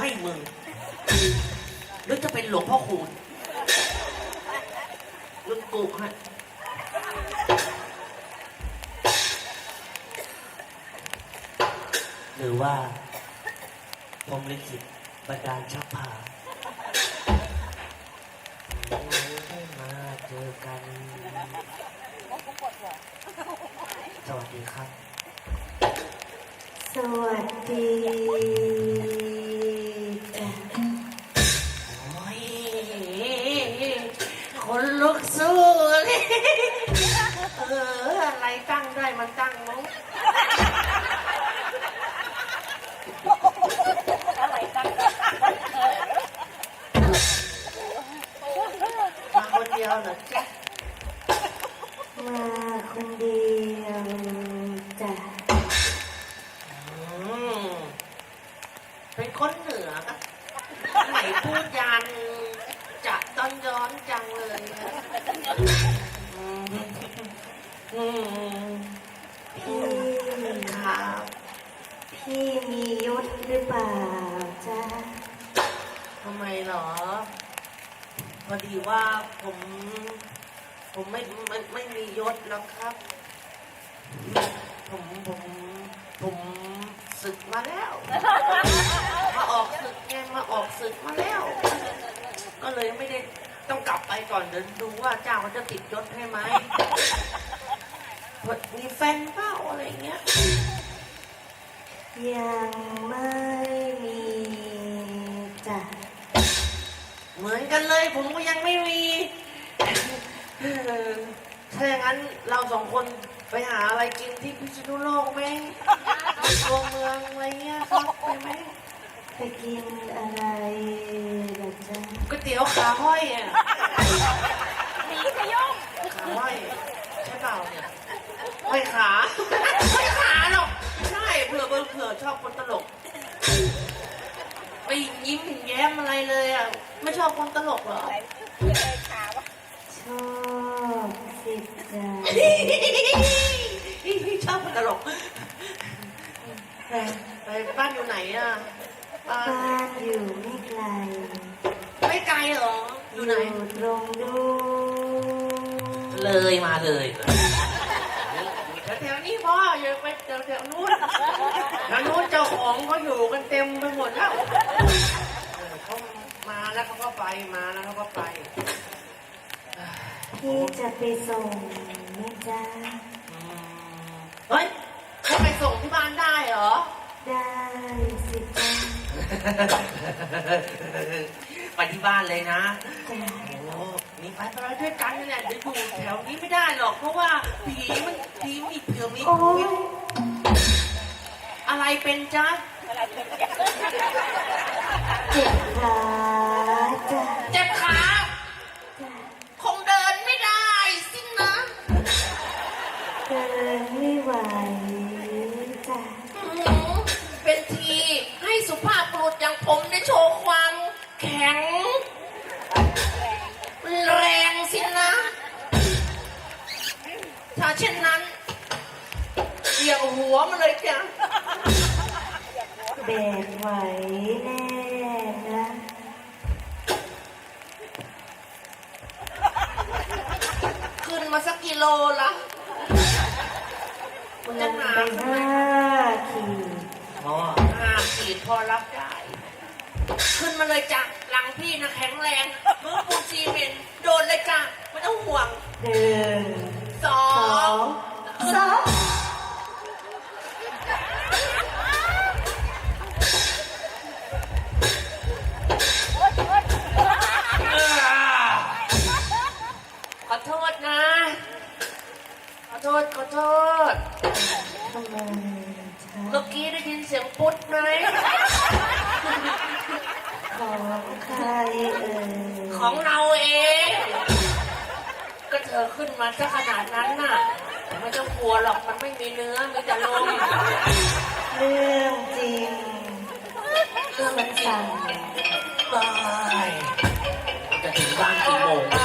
ให้มึงหรือจะเป็นหลวงพ่อคูณมึงกูให้หรือว่าผมลิขิตบันดาลชักพาให้มาเจอกัน สวัสดีครับ สวัสดี สู้เลยเอออะไรตั้งได้มันตั้งมั้งมาคนเดียวเหรอจ๊ะมาคนเดียวจ้ะอืมเป็นคนเหนือครับไหนพูดยันจะ ต้อนจังเลยอะอืมพี่ครับพี่มียศหรือเปล่าจ้ะทำไมเหรอ พอดีว่าผม ผมไม่ไม่ไม่มียศแล้วครับ ผมผมผมศึกมาแล้ว มาออกศึกไงมาออกศึกมาแล้ว ก็เลยไม่ได้ ต้องกลับไปก่อนเดี๋ยวดูว่าเจ้าเขาจะติดยศให้ไหมมีแฟนเปล่าอะไรเงี้ย ยังไม่มีจ้ะ เหมือนกันเลย ผมก็ยังไม่มีเออถ้าอย่างนั้นเราสองคนไปหาอะไรกินที่พิษณุโลกไหมตัวเมืองอะไรเงี้ยครับไปไหม ไปกินอะไรล่ะจ๊ะก๋วยเตี๋ยวขาห้อยอะหนีขยงขาห้อยใช่เปล่าเนี่ยห้อยขาห้อยขาหรอกไม่ใช่เผื่อเผื่อเผื่อชอบคนตลกไปยิ้มแย้มอะไรเลยอะไม่ชอบคนตลกเหรออะไรเพื่อนเลยขาวะชอบสิจ้ะชอบคนตลกไปไปบ้านอยู่ไหนอะ บ้านบ้านอยู่ไม่ไกล ไม่ไกลเหรอ อยู่ไหนอยู่ตรงนู้นเลยมาเลยแถวๆนี้พ่ออย่าไปแถวๆนู้นแถวนู้นเจ้าของเขาอยู่กันเต็มไปหมดแล้วเออเขามาแล้วเขาก็ไปมาแล้วเขาก็ไปพี่จะไปส่งไหมจ๊ะอืมเฮ้ยเขาไปส่งที่บ้านได้เหรอได้ ไปที่บ้านเลยนะจ้ะโอ้มีไปไปด้วยกันเนี่ยเดี๋ยวอยู่แถวนี้ไม่ได้หรอก เพราะว่าผีมันผีมีเผื่อมีโอ้ยอะไรเป็นจ๊ะอะไรเป็นอย่างเจ็บขา บกไหวแน่นะ ขึ้นมาสักกิโลละลงไปห้าขีดอ๋อห้าขีดพอรับได้ ขึ้นมาเลยจ้ะหลังพี่นะแข็งแรงมือปูนซีเมนต์โดนเลยจ้ะไม่ต้องห่วงหนึ่ ษนะ ขอโทษ ขอโทษ ทำไมเมื่อกี้ได้ยินเสียงปุ๊ดไหม ของใครเอ่ยของเราเอง ก็เธอขึ้นมาซะขนาดนั้นน่ะไม่ต้องกลัวหรอก มันไม่มีเนื้อ มีแต่ลมเรื่องจริงเรื่องมันสั่งบายจะถึงบ้านกี่โมง